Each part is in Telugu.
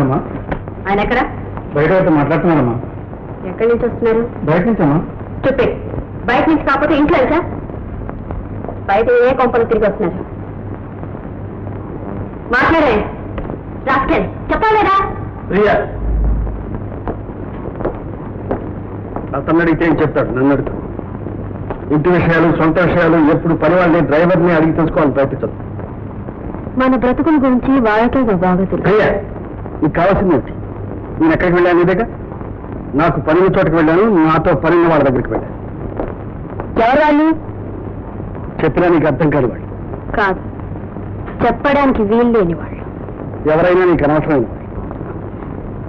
ఏమా? ఆయన ఎక్కడ? బయట అయితే మాట్లాడుతున్నారమ్మా ఎక్కడి నుంచి వస్తున్నారు? బయట నుంచమ్మా. స్టూపిడ్ బయట నుంచి కాకపోతే ఇంట్లో ఇంకా బయట ఏ కొంపలు తిరిగి వస్తున్నారు? మాట్లాడే. రాస్కెల్ చెప్పాలేదా? ప్రియా. అతను అడిగితే ఏం చెప్తాడు? నన్ను అడుగుతాడు ఇంటి విషయాలు సొంత విషయాలు ఎప్పుడు పని వాళ్ళని డ్రైవర్ని అడిగి తెలుసుకోవాలని ప్రయత్నించదు మన బ్రతుకుల గురించి వాళ్ళకే బాగా తెలుసు. నీకు కావాల్సింది ఏంటి నేను ఎక్కడికి వెళ్ళాను నీ దగ్గర? నాకు పని చోటకి వెళ్ళాను నాతో పని ఉన్న వాళ్ళ దగ్గరికి వెళ్ళాను. ఎవరు వాళ్ళు చెప్పినా నీకు అర్థం కాదు వాళ్ళు. కాదు. చెప్పడానికి వీలు లేని వాళ్ళు. ఎవరైనా నీకు అనవసరమైన వాళ్ళు.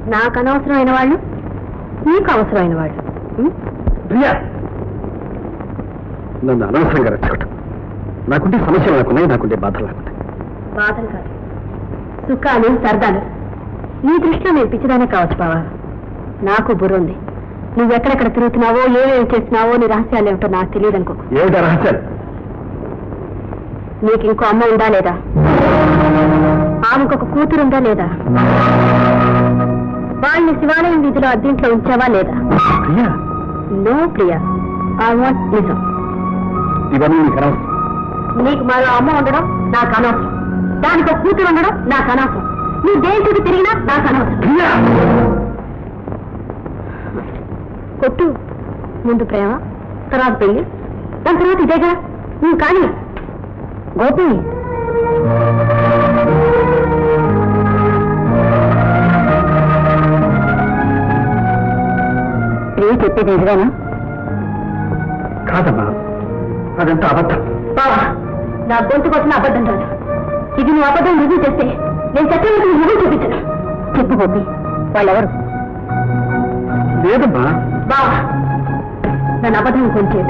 నాకు అనవసరమైన వాళ్ళు? నీకు అవసరమైన వాళ్ళు. ఉం? ప్రియా! నన్ను అనవసరంగా రెచ్చగొట్టు. నాకుంటే సమస్యలు నాకున్నాయి నాకుంటే బాధలు నాకున్నాయి బాధలు కాదు. సుఖాలు సరదాలు. నీ దృష్టిలో నేను పిచ్చిదానే కావచ్చు బావా. నాకు బుర్ర ఉంది. నువ్వు ఎక్కడెక్కడ తిరుగుతున్నావో ఏమేమి చేస్తున్నావో నీ రహస్యాలు ఏమిటో నాకు తెలియదు అనుకో. ఏమిటా రహస్యాలు నీకు ఇంకో అమ్మ ఉందా లేదా? ఆమెకు ఒక కూతురు ఉందా లేదా? వాళ్ళని శివాలయం వీధిలో అద్దీంట్లో ఉంచావా లేదా? Priya? No Priya. I want నిజం. ఇవన్నీ నీకు అనవసరం. నీకు మరో అమ్మ ఉండడం నాకు అనవసరం. దానికి ఒక కూతురు ఉండడం నాకు అనవసరం. నువ్వు చుట్టూ తిరిగినా నాకు అనవసరం. కొట్టు. ముందు ప్రేమ తర్వాత పెళ్ళి దాని తర్వాత ఇదేగా నువ్వు కానీ గోపి. ప్రియ చెప్పేది నిజమేనా? కాదమ్మా అదంతా అబద్ధం. బావా నా గొంతు కోసం అబద్ధం రాదు. ఇది నువ్వు అబద్ధం రుజువు చేస్తే నేను చట్టంలో రుజువు చూపించను చెప్పు గోపి వాళ్ళెవరు? లేదమ్మా. బావా నన్ను అబద్ధం కొంచేట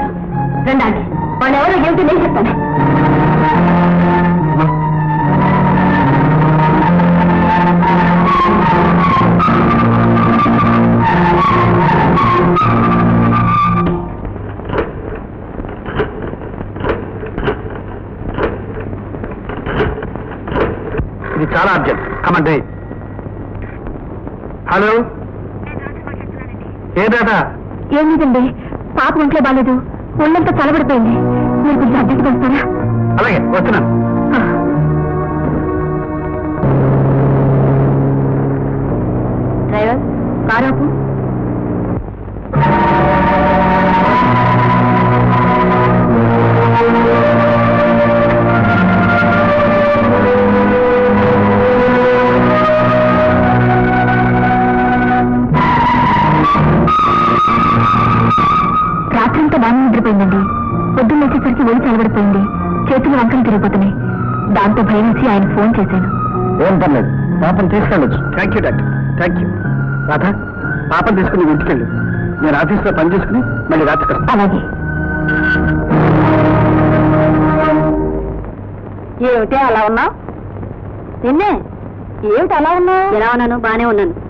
రండి వాళ్ళు ఎవరో ఏమిటో నేను చెప్తాను. చాలా అర్జెంట్. కమండి హలో ఏదాటా ఏం లేదండి. పాప ఒంట్లో బాలేదు. ఒళ్ళంతా చలబడిపోయింది మీరు కొంచెం అర్జెంట్గా వస్తారా అలాగే వస్తున్నాను. నిద్రపోయిందండి. పొద్దున్న వచ్చేసరికి ఒళ్ళు చలబడిపోయింది చేతులు వంకలు తిరిగిపోతున్నాయి. దాంతో భయం వేసి ఆయన ఫోన్ చేశాను. ఏం పర్లేదు. పాపం తీసుకెళ్ళొచ్చు. Thank you doctor. Thank you Radha పాపం తీసుకుని ఇంటికెళ్ళు. నేను ఆఫీస్లో పని చేసుకుని మళ్ళీ వస్తాను అలాగే. ఏమిటి అలా ఉన్నావు? నిన్నే? ఏమిటి అలా ఉన్నావు? ఎలా ఉన్నాను? బానే ఉన్నాను.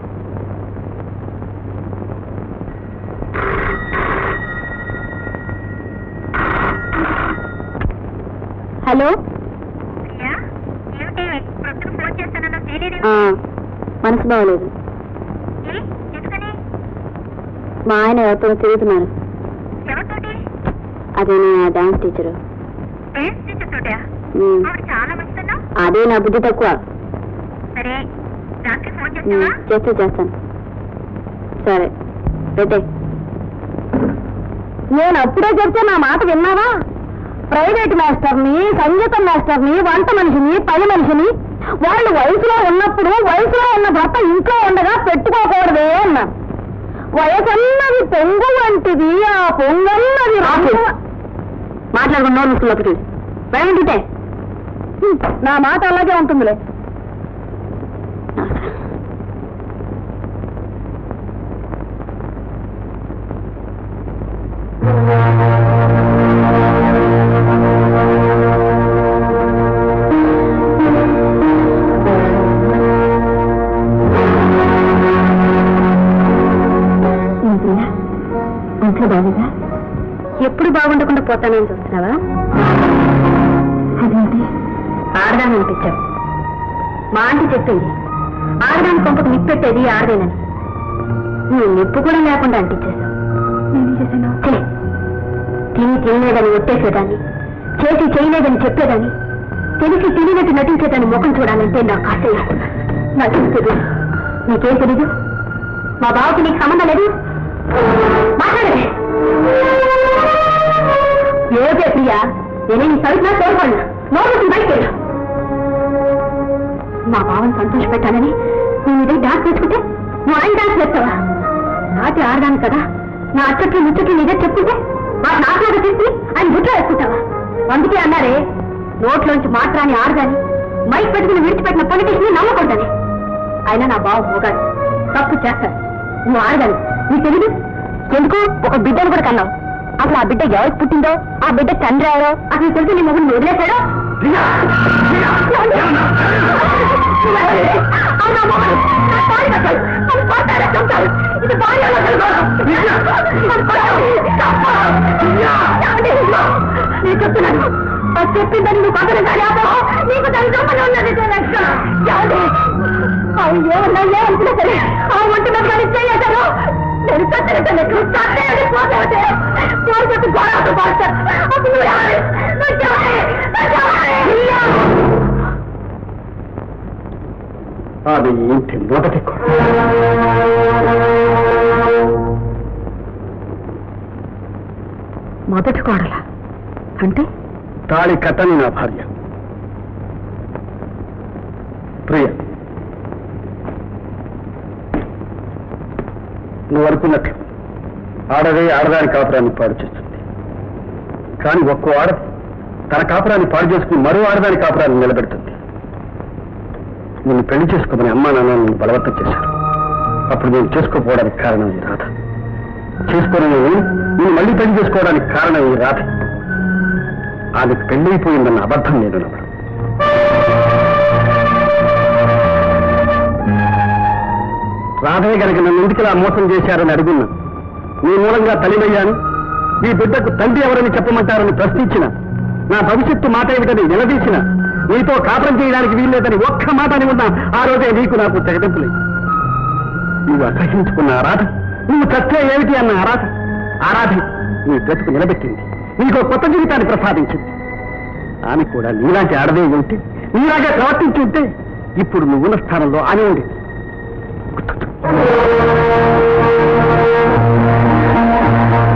హలో? మనసు బాగలేదు. మా ఆయన ఎవరితో తిరుగుతున్నారు? అదే నా డాన్స్ టీచరు. అదే నా బుద్ధి తక్కువ. చేస్తే చేస్తాను సరే పెట్టే. నేను అప్పుడే చెప్తే నా మాట విన్నావా? ప్రైవేట్ మాస్టర్ని సంగీతం మాస్టర్ని వంట మనిషిని పని మనిషిని వాళ్ళు వయసులో ఉన్నప్పుడు వయసులో ఉన్న భర్త ఇంట్లో ఉండగా పెట్టుకోకూడదే అన్నా. వయసన్నది పొంగు వంటిది ఆ పొంగన్నది మాట్లాడుకున్న నోరు ముసుకులోకి వెళ్ళండితే నా మాట అలాగే ఉంటుందిలే. ఎప్పుడు బాగుండకుండా పోతానని చూస్తున్నావా? అదేంటి? ఆడదాన్ని అనిపించావు. మా ఆంటీ చెప్పింది ఆడదాని కొంపకు నిప్పెట్టేది ఆడదేనని. నువ్వు నిప్పు కూడా లేకుండా అంటించేశావు తిని. తినలేదని ఒట్టేసేదాన్ని చేసి చేయలేదని చెప్పేదాన్ని తెలిసి తెలియనట్టు నటించేదాన్ని ముఖం చూడాలంటే నాకు అసహ్యం నాకేం తెలియదు నీకేం తెలీదు? మా బావకి నీకు సంబంధం లేదు? మాట్లాడలే ఏదే ప్రియా. నేనే నీ సరుకునా తోడుకోండి నోరు బయటకు మా బావని సంతోష పెట్టాలని నేను ఇదే డాన్స్ చేసుకుంటే నువ్వు ఆయన డాన్స్ చేస్తావా నాటి ఆడదాను కదా. నా అచ్చట్లు ముచ్చట్లు నీదే చెప్పుకుంటే వాడు నాకులాగా తీసి ఆయన గుట్లో వేసుకుంటావా? అందుకే అన్నారే నోట్లోంచి మాత్రాన్ని ఆడదాని మైక్ పెట్టుకుని విడిచిపెట్టిన పొలిటీషన్ని నమ్మకూడదని. అయినా నా బావ మొగాడు. తప్పు చేస్తాడు. నువ్వు ఆడదాని నీకు తెలీదు? ఎందుకు? ఒక బిడ్డను కూడా కన్నావు. అసలు ఆ బిడ్డ ఎవరికి పుట్టిందో? ఆ బిడ్డ తండ్రి ఎవరో? అసలు తెలిసి నీ మొగుడు వదిలేశాడో? నేను చెప్తున్నాను అది చెప్పిందని నువ్వు పక్కన నీకు దాని సంబంధం ఉన్నది ఏమన్నా ఏమనుకున్నా సరే ఆ ఒంటి మీద కానీ నేను చచ్చినట్టు నువ్వు పోతే అది ఇంటి మొదటి మొదటి కోడల. అంటే? తాళి కట్టని నా భార్య. ప్రియ. నువ్వు అనుకున్నట్లు ఆడదే ఆడదాని కాపురాన్ని పాడు చేస్తుంది. కానీ ఒక్కో ఆడ తన కాపురాన్ని పాడు చేసుకుని మరో ఆడదాని కాపురాన్ని నిలబెడుతుంది. నిన్ను పెళ్ళి చేసుకోమని అమ్మా నాన్న నన్ను బలవంతం చేశారు. అప్పుడు నేను చేసుకోపోవడానికి కారణం ఈ రాధ. చేసుకుని నేను నేను మళ్ళీ పెళ్ళి చేసుకోవడానికి కారణం ఈ రాధ. ఆమెకు పెళ్ళైపోయిందన్న అబద్ధం నేను నమ్మడం రాధయ్య గనక నన్ను ఎందుకు ఇలా మోసం చేశారని అడుగున్నా? నీ మూలంగా తల్లిమయ్యాను ఈ బిడ్డకు తండ్రి ఎవరని చెప్పమంటారని ప్రశ్నించిన నా భవిష్యత్తు మాట ఏమిటని నిలదీసిన నీతో కాపురం చేయడానికి వీల్లేదని ఒక్క మాట అని ఉన్నా ఆ రోజే నీకు నాకు తెగదింపులే నువ్వు అసహించుకున్న ఆరాధ నువ్వు చచ్చే ఏమిటి అన్న ఆరాధ? ఆరాధ నీ బ్రతుకు నిలబెట్టింది నీకు కొత్త జీవితాన్ని ప్రసాదించింది. ఆమె కూడా నీలాంటి ఆడదే ఉంటే నీలాగే ప్రవర్తించి ఉంటే ఇప్పుడు నువ్వున్న స్థానంలో ఆమె ఉండేది.